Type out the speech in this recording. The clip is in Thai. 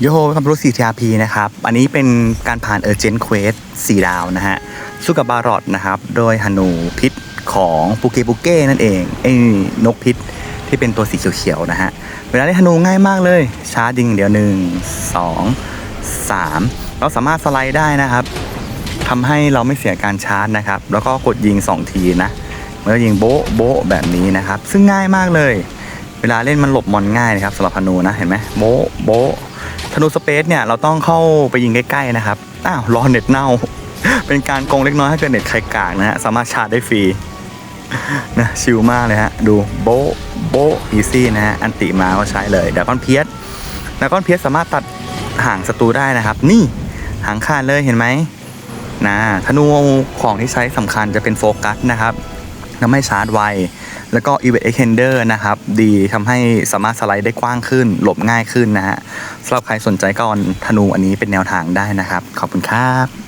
โยโฮคำรู้ CTRP นะครับ อันนี้เป็นการผ่าน Urgent Quest 4 ดาวนะฮะสู้กับบารอดนะครับ โดยฮานูพิษของปูเกปูเก้นั่นเองไอ้นกพิษที่เป็นตัวสีเขียวๆนะฮะ เวลาเล่นฮานูง่ายมากเลย ชาร์จยิงเดี๋ยวหนึ่งสองสามเราสามารถสไลด์ได้นะครับทำให้เราไม่เสียการชาร์จนะครับ แล้วก็กดยิง 2 ทีนะมันก็ยิงโบ๊ะโบ๊ะแบบนี้นะครับ ซึ่งง่ายมากเลย เวลาเล่นมันหลบมอนง่ายนะครับสำหรับธนูนะเห็นไหมโบ๊ะโบ๊ะ ธนูสเปซเนี่ยเราต้องเข้าไปยิงใกล้ๆนะครับอ้าวรอเน็ตเน่า เป็นการโกงเล็กน้อยถ้เกิดเน็ตใครกากนะฮะสามารถชาร์จได้ฟรีนะชิลมากเลยฮะดูโบโบอีซี่นะฮะอันติมาก็ใช้เลยดาก้อนเพียสดาก้อนเพียสสามารถตัดห่างศัตรูได้นะครับ นี่หางขาดเลยเห็นไหมนะธนูของที่ใช้สำคัญจะเป็นโฟกัสนะครับ ทำให้ชาร์จไว แล้วก็ e v e t Extender นะครับ ดีทำให้สามารถสไลด์ได้กว้างขึ้น หลบง่ายขึ้นนะฮะสำหรับใครสนใจก็เอนธนูอันนี้เป็นแนวทางได้นะครับ ขอบคุณครับ